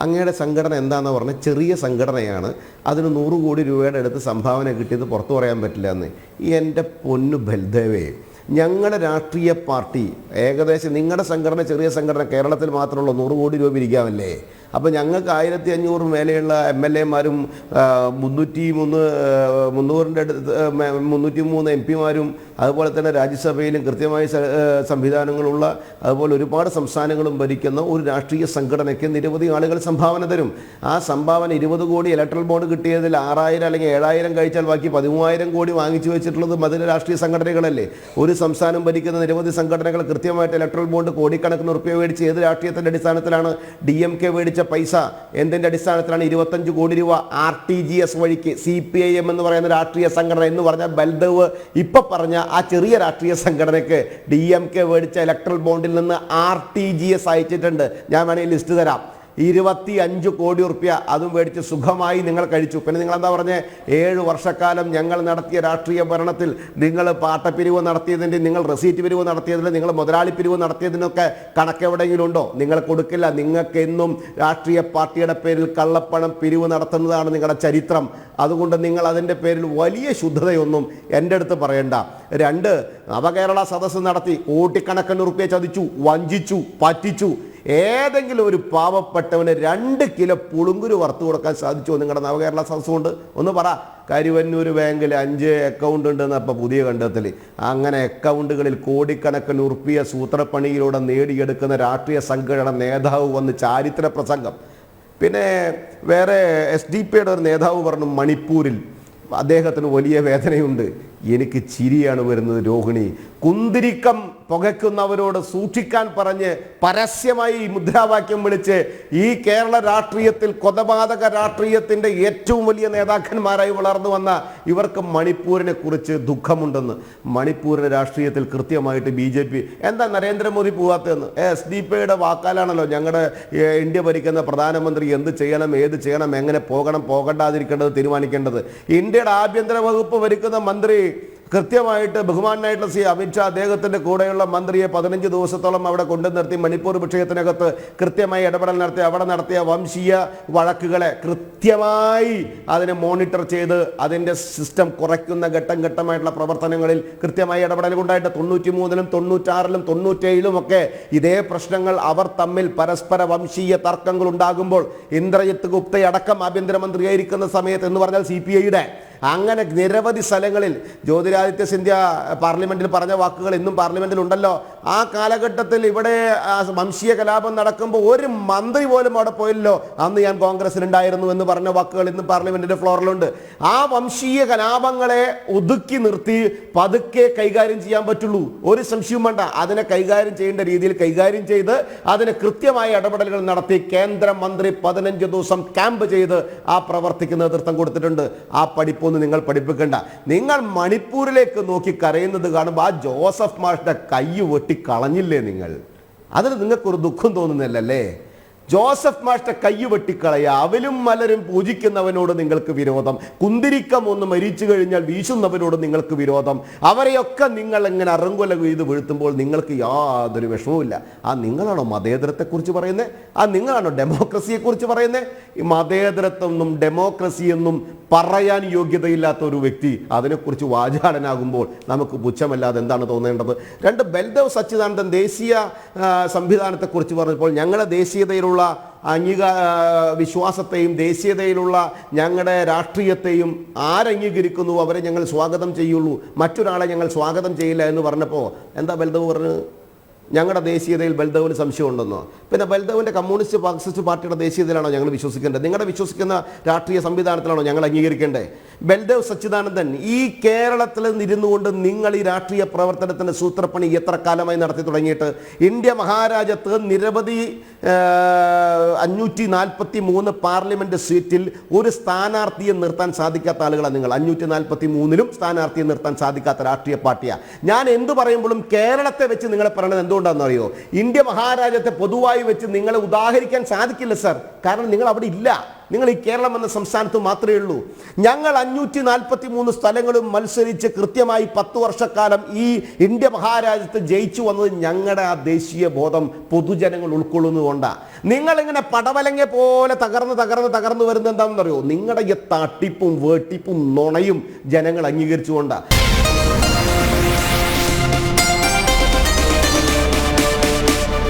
അങ്ങയുടെ സംഘടന എന്താണെന്ന് പറഞ്ഞാൽ ചെറിയ സംഘടനയാണ്. അതിന് നൂറ് കോടി രൂപയുടെ അടുത്ത് സംഭാവന കിട്ടിയത് പുറത്തു പറയാൻ പറ്റില്ല എന്ന് എന്റെ പൊന്നു ബൽദേവേ ഞങ്ങളുടെ രാഷ്ട്രീയ പാർട്ടി ഏകദേശം നിങ്ങളുടെ സംഘടന ചെറിയ സംഘടന കേരളത്തിൽ മാത്രമുള്ള നൂറ് കോടി രൂപ ഇരിക്കാമല്ലേ അപ്പോൾ ഞങ്ങൾക്ക് ആയിരത്തി അഞ്ഞൂറ് മേലെയുള്ള എം എൽ എമാരും മുന്നൂറ്റി മൂന്ന് മുന്നൂറിന്റെ അടുത്ത് മുന്നൂറ്റി മൂന്ന് എം പിമാരും അതുപോലെ തന്നെ രാജ്യസഭയിലും കൃത്യമായ സംവിധാനങ്ങളുള്ള അതുപോലെ ഒരുപാട് സംസ്ഥാനങ്ങളും ഭരിക്കുന്ന ഒരു രാഷ്ട്രീയ സംഘടനയ്ക്ക് നിരവധി ആളുകൾ സംഭാവന തരും. ആ സംഭാവന ഇരുപത് കോടി ഇലക്ട്രൽ ബോർഡ് കിട്ടിയതിൽ ആറായിരം അല്ലെങ്കിൽ ഏഴായിരം കഴിച്ചാൽ ബാക്കി പതിമൂവായിരം കോടി വാങ്ങിച്ചു വെച്ചിട്ടുള്ളത് മധുര രാഷ്ട്രീയ സംഘടനകളല്ലേ. ഒരു സംസ്ഥാനം ഭരിക്കുന്ന നിരവധി സംഘടനകൾ കൃത്യമായിട്ട് ഇലക്ട്രൽ ബോർഡ് കോടിക്കണക്കിന് ഉറുപ്പ്യ മേടിച്ച് ഏത് രാഷ്ട്രീയത്തിന്റെ അടിസ്ഥാനത്തിലാണ് ഡി എം കെ മേടിച്ച പൈസ എന്തിന്റെ അടിസ്ഥാനത്തിലാണ് ഇരുപത്തഞ്ച് കോടി രൂപ ആർ ടി ജി എസ് വഴിക്ക് സി പി ഐ എം എന്ന് പറയുന്ന രാഷ്ട്രീയ സംഘടന എന്ന് പറഞ്ഞ ബൽദേവ് ഇപ്പം പറഞ്ഞ ആ ചെറിയ രാഷ്ട്രീയ സംഘടനയ്ക്ക് ഡി എം കെ മേടിച്ച ഇലക്ട്രൽ ബോണ്ടിൽ നിന്ന് ആർ ടി ജി എസ് അയച്ചിട്ടുണ്ട്. ഞാൻ വേണമെങ്കിൽ ലിസ്റ്റ് തരാം. ഇരുപത്തി അഞ്ച് കോടി റുപ്യ അതും മേടിച്ച് സുഖമായി നിങ്ങൾ കഴിച്ചു. പിന്നെ നിങ്ങൾ എന്താ പറഞ്ഞേ? ഏഴ് വർഷക്കാലം ഞങ്ങൾ നടത്തിയ രാഷ്ട്രീയ ഭരണത്തിൽ നിങ്ങൾ പാട്ടപ്പിരിവ് നടത്തിയതിന്റെ നിങ്ങൾ റെസീറ്റ് പിരിവ് നടത്തിയതിന്റെ നിങ്ങൾ മുതലാളി പിരിവ് നടത്തിയതിനൊക്കെ കണക്കെവിടെയെങ്കിലും ഉണ്ടോ നിങ്ങൾ കൊടുക്കില്ല. നിങ്ങൾക്ക് എന്നും രാഷ്ട്രീയ പാർട്ടിയുടെ പേരിൽ കള്ളപ്പണം പിരിവ് നടത്തുന്നതാണ് നിങ്ങളുടെ ചരിത്രം. അതുകൊണ്ട് നിങ്ങൾ അതിന്റെ പേരിൽ വലിയ ശുദ്ധതയൊന്നും എന്റെ അടുത്ത് പറയണ്ട. രണ്ട് നവകേരള സദസ്സ് നടത്തി കോടിക്കണക്കിന് ഉറുപ്പ്യ ചതിച്ചു വഞ്ചിച്ചു പറ്റിച്ചു. ഏതെങ്കിലും ഒരു പാവപ്പെട്ടവന് രണ്ട് കിലോ പുളുങ്കുരു വറുത്തു കൊടുക്കാൻ സാധിച്ചു നിങ്ങളുടെ നവകേരള സദസ്സുകൊണ്ട് ഒന്ന് പറ. കരുവന്നൂർ ബാങ്കിൽ അഞ്ച് അക്കൗണ്ട് ഉണ്ടെന്ന് അപ്പോൾ പുതിയ കണ്ടെത്തൽ. അങ്ങനെ അക്കൗണ്ടുകളിൽ കോടിക്കണക്കിന് ഉറുപ്പിയ സൂത്രപ്പണിയിലൂടെ നേടിയെടുക്കുന്ന രാഷ്ട്രീയ സംഘടന നേതാവ് വന്ന് ചാരിത്ര പ്രസംഗം. പിന്നെ വേറെ എസ് ഡി പിയുടെ ഒരു നേതാവ് പറഞ്ഞു മണിപ്പൂരിൽ. അദ്ദേഹത്തിന് വലിയ വേദനയുണ്ട്. എനിക്ക് ചിരിയാണ് വരുന്നത് രോഹിണി. കുന്തിരിക്കം പുകയ്ക്കുന്നവരോട് സൂക്ഷിക്കാൻ പറഞ്ഞ് പരസ്യമായി മുദ്രാവാക്യം വിളിച്ച് ഈ കേരള രാഷ്ട്രീയത്തിൽ കൊലപാതക രാഷ്ട്രീയത്തിന്റെ ഏറ്റവും വലിയ നേതാക്കന്മാരായി വളർന്നു വന്ന ഇവർക്ക് മണിപ്പൂരിനെ കുറിച്ച് ദുഃഖമുണ്ടെന്ന്. മണിപ്പൂരിന്റെ രാഷ്ട്രീയത്തിൽ കൃത്യമായിട്ട് ബി ജെ പി എന്താ നരേന്ദ്രമോദി പോവാത്തതെന്ന്? എസ് ഡി പിയുടെ വാക്കാലാണല്ലോ ഞങ്ങളുടെ ഇന്ത്യ ഭരിക്കുന്ന പ്രധാനമന്ത്രി എന്ത് ചെയ്യണം ഏത് ചെയ്യണം എങ്ങനെ പോകണം പോകണ്ടാതിരിക്കേണ്ടത് തീരുമാനിക്കേണ്ടത്. ഇന്ത്യയുടെ ആഭ്യന്തര വകുപ്പ് ഭരിക്കുന്ന മന്ത്രി കൃത്യമായിട്ട് ബഹുമാനായിട്ടുള്ള സി അമിത്ഷാ അദ്ദേഹത്തിന്റെ കൂടെയുള്ള മന്ത്രിയെ പതിനഞ്ച് ദിവസത്തോളം അവിടെ കൊണ്ടു നിർത്തി മണിപ്പൂർ വിഷയത്തിനകത്ത് കൃത്യമായി ഇടപെടൽ നടത്തി അവിടെ നടത്തിയ വംശീയ വഴക്കുകളെ കൃത്യമായി അതിനെ മോണിറ്റർ ചെയ്ത് അതിന്റെ സിസ്റ്റം കുറയ്ക്കുന്ന ഘട്ടം ഘട്ടമായിട്ടുള്ള പ്രവർത്തനങ്ങളിൽ കൃത്യമായി ഇടപെടലുകൊണ്ടായിട്ട് തൊണ്ണൂറ്റി മൂന്നിലും തൊണ്ണൂറ്റാറിലും തൊണ്ണൂറ്റേഴിലും ഒക്കെ ഇതേ പ്രശ്നങ്ങൾ അവർ തമ്മിൽ പരസ്പര വംശീയ തർക്കങ്ങൾ ഉണ്ടാകുമ്പോൾ ഇന്ദ്രജിത്ത് ഗുപ്തയടക്കം ആഭ്യന്തരമന്ത്രിയായിരിക്കുന്ന സമയത്ത് എന്ന് പറഞ്ഞാൽ സി പി ഐയുടെ അങ്ങനെ നിരവധി സ്ഥലങ്ങളിൽ ജ്യോതിരാദിത്യ സിന്ധ്യ പാർലമെന്റിൽ പറഞ്ഞ വാക്കുകൾ ഇന്നും പാർലമെന്റിൽ ഉണ്ടല്ലോ ആ കാലഘട്ടത്തിൽ ഇവിടെ വംശീയ കലാപം നടക്കുമ്പോൾ ഒരു മന്ത്രി പോലും അവിടെ പോയില്ലോ. അന്ന് ഞാൻ കോൺഗ്രസിലുണ്ടായിരുന്നു എന്ന് പറഞ്ഞ വാക്കുകൾ ഇന്ന് പാർലമെന്റിന്റെ ഫ്ലോറിലുണ്ട്. ആ വംശീയ കലാപങ്ങളെ ഒതുക്കി നിർത്തി പതുക്കെ കൈകാര്യം ചെയ്യാൻ പറ്റുള്ളൂ. ഒരു സംശയവും വേണ്ട. അതിനെ കൈകാര്യം ചെയ്യേണ്ട രീതിയിൽ കൈകാര്യം ചെയ്ത് അതിന് കൃത്യമായ ഇടപെടലുകൾ നടത്തി കേന്ദ്രമന്ത്രി പതിനഞ്ച് ദിവസം ക്യാമ്പ് ചെയ്ത് ആ പ്രവർത്തിക്ക് നേതൃത്വം കൊടുത്തിട്ടുണ്ട്. ആ പഠിപ്പൊന്നും നിങ്ങൾ പഠിപ്പിക്കേണ്ട. നിങ്ങൾ മണിപ്പൂരിലേക്ക് നോക്കി കരയുന്നത് കാണുമ്പോൾ ആ ജോസഫ് മാഷിന്റെ കൈ വെട്ടി കളഞ്ഞില്ലേ നിങ്ങൾ? അതിന് നിങ്ങൾക്കൊരു ദുഃഖം തോന്നുന്നില്ലല്ലേ ജോസഫ് മാഷ്ട കൈ വെട്ടിക്കളയ. അവലും മലരും പൂജിക്കുന്നവനോട് നിങ്ങൾക്ക് വിരോധം. കുന്തിരിക്കം ഒന്ന് മരിച്ചു കഴിഞ്ഞാൽ വീശുന്നവനോട് നിങ്ങൾക്ക് വിരോധം. അവരെയൊക്കെ നിങ്ങൾ എങ്ങനെ അറങ്കൊല ചെയ്ത് വീഴ്ത്തുമ്പോൾ നിങ്ങൾക്ക് യാതൊരു വിഷമവുമില്ല. ആ നിങ്ങളാണോ മതേതരത്തെക്കുറിച്ച് പറയുന്നത് ആ നിങ്ങളാണോ ഡെമോക്രസിയെക്കുറിച്ച് പറയുന്നത് ഈ മതേതരത്വമെന്നും ഡെമോക്രസിയെന്നും പറയാൻ യോഗ്യതയില്ലാത്ത ഒരു വ്യക്തി അതിനെക്കുറിച്ച് വാചാടനാകുമ്പോൾ നമുക്ക് പുച്ഛമല്ലാതെ എന്താണ് തോന്നേണ്ടത്? രണ്ട് ബൽദേവ് സച്ചിദാനന്ദൻ ദേശീയ സംവിധാനത്തെക്കുറിച്ച് പറഞ്ഞപ്പോൾ ഞങ്ങളുടെ ദേശീയതയിലുള്ള അംഗീകാ വിശ്വാസത്തെയും ദേശീയതയിലുള്ള ഞങ്ങളുടെ രാഷ്ട്രീയത്തെയും ആരംഗീകരിക്കുന്നു അവരെ ഞങ്ങൾ സ്വാഗതം ചെയ്യുള്ളൂ. മറ്റൊരാളെ ഞങ്ങൾ സ്വാഗതം ചെയ്യില്ല എന്ന് പറഞ്ഞപ്പോൾ എന്താ വലുതവ് പറഞ്ഞു ഞങ്ങളുടെ ദേശീയതയിൽ ബൽദേവിന് സംശയമുണ്ടെന്നോ? പിന്നെ ബൽദവിന്റെ കമ്മ്യൂണിസ്റ്റ് മാർക്സിസ്റ്റ് പാർട്ടിയുടെ ദേശീയതയിലാണോ ഞങ്ങൾ വിശ്വസിക്കേണ്ടത്? നിങ്ങളുടെ വിശ്വസിക്കുന്ന രാഷ്ട്രീയ സംവിധാനത്തിലാണോ ഞങ്ങൾ അംഗീകരിക്കേണ്ടത്? ബൽദേവ് സച്ചിദാനന്ദൻ ഈ കേരളത്തിൽ നിന്നിരുന്നു കൊണ്ട് നിങ്ങൾ ഈ രാഷ്ട്രീയ പ്രവർത്തനത്തിന്റെ സൂത്രപ്പണി എത്ര കാലമായി നടത്തി തുടങ്ങിയിട്ട്? ഇന്ത്യ മഹാരാജ്യത്ത് നിരവധി അഞ്ഞൂറ്റി നാൽപ്പത്തി മൂന്ന് പാർലമെന്റ് സീറ്റിൽ ഒരു സ്ഥാനാർത്ഥിയെ നിർത്താൻ സാധിക്കാത്ത ആളുകളാണ് നിങ്ങൾ. അഞ്ഞൂറ്റി നാൽപ്പത്തി മൂന്നിലും സ്ഥാനാർത്ഥിയെ നിർത്താൻ സാധിക്കാത്ത രാഷ്ട്രീയ പാർട്ടിയാണ് ഞാൻ എന്ത് പറയുമ്പോഴും കേരളത്തെ വെച്ച് നിങ്ങളെ പറയുന്നത് എന്തുകൊണ്ട് എന്തുകൊണ്ടാണെന്നറിയോ? ഇന്ത്യ മഹാരാജ്യത്തെ പൊതുവായി വെച്ച് നിങ്ങളെ ഉദാഹരിക്കാൻ സാധിക്കില്ല സർ. കാരണം നിങ്ങൾ അവിടെ ഇല്ല. നിങ്ങൾ ഈ കേരളം എന്ന സംസ്ഥാനത്ത് മാത്രമേ ഉള്ളൂ. ഞങ്ങൾ അഞ്ഞൂറ്റി നാൽപ്പത്തി മൂന്ന് സ്ഥലങ്ങളും മത്സരിച്ച് കൃത്യമായി പത്ത് വർഷക്കാലം ഈ ഇന്ത്യ മഹാരാജ്യത്ത് ജയിച്ചു വന്നത് ഞങ്ങളുടെ ആ ദേശീയ ബോധം പൊതുജനങ്ങൾ ഉൾക്കൊള്ളുന്നതുകൊണ്ടാണ് നിങ്ങളിങ്ങനെ പടവലങ്ങ പോലെ തകർന്ന് തകർന്ന് തകർന്നു വരുന്നത് എന്താണെന്നറിയോ? നിങ്ങളുടെ ഈ തട്ടിപ്പും വേട്ടിപ്പും നുണയും ജനങ്ങൾ അംഗീകരിച്ചുകൊണ്ടാണ്